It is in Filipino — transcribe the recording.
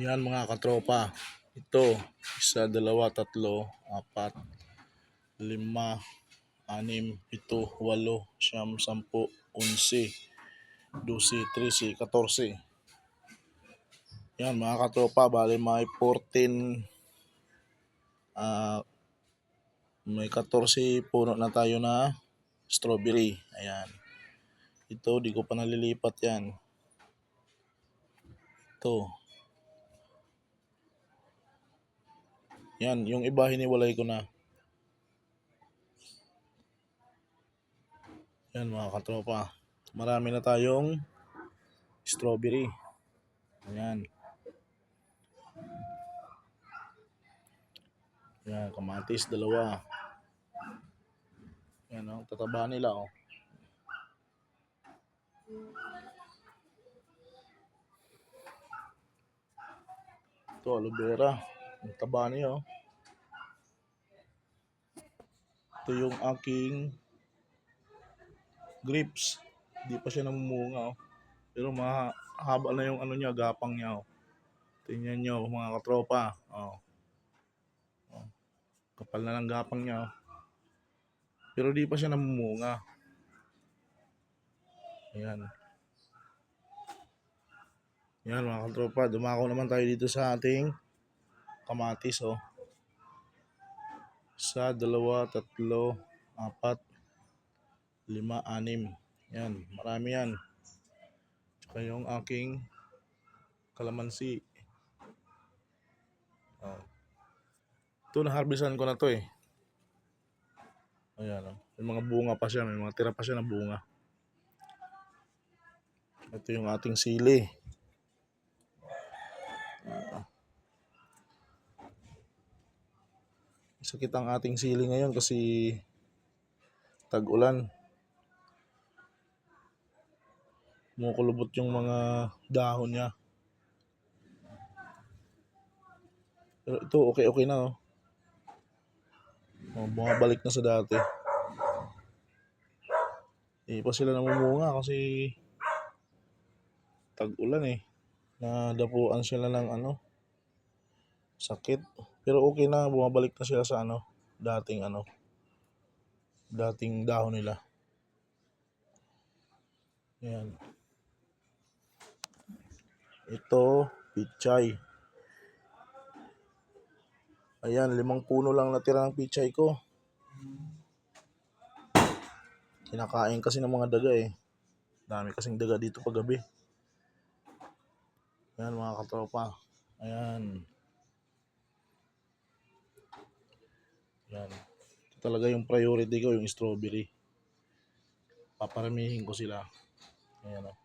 Yan mga katropa. Ito, isa, dalawa, tatlo, apat, lima, anim, pito, walo, siyam, sampu, unsi, dusi, trisi, katorse. Yan mga katropa, bali may 14, ah, may 14 puno na tayo na strawberry. Ayan. Ito, di ko pa nalilipat yan. Ito. Yan, yung iba hiniwalay ko na. Yan mga katropa. Marami na tayong strawberry. Ayan. Yan, kamatis, dalawa. Yan, oh, tataba nila, oh. Ito, aloe vera. Ang taba niya, oh. Ito yung aking grapes. Hindi pa siya namumunga, oh. Pero mahaba na yung ano niya, gapang niya, oh. Tingnan nyo, mga katropa. Oh. oh. Kapal na ng gapang niya, oh. Pero di pa siya namumunga. Ayan. Yan mga katropa, dumako naman tayo dito sa ating kamatis oh. Sa dalawa, tatlo, apat, lima, anim. Yan, marami yan. Tsaka yung aking kalamansi. Oh. Ito na-harvestan ko na to eh. Ayan oh. May mga bunga pa siya, may mga tira pa siya na bunga. Ito yung ating sili. Sakit ang ating sili ngayon kasi tag-ulan. Kumukulubot yung mga dahon niya. Pero ito, okay-okay na oh. Oh, bumabalik na sa dati. Hindi pa sila namumunga kasi tag-ulan eh. Nadapuan sila ng ano, sakit. Pero okay na, bumabalik na sila sa ano, dating ano, dating dahon nila. Yan. Ito, pichay. Ayan, limang puno lang natira ng pichay ko. Kinakain kasi ng mga daga eh. Dami kasing daga dito paggabi. Ayan mga katropa. Ayan. Yan. Ito talaga yung priority ko, yung strawberry. Paparamihin ko sila. Ayan o.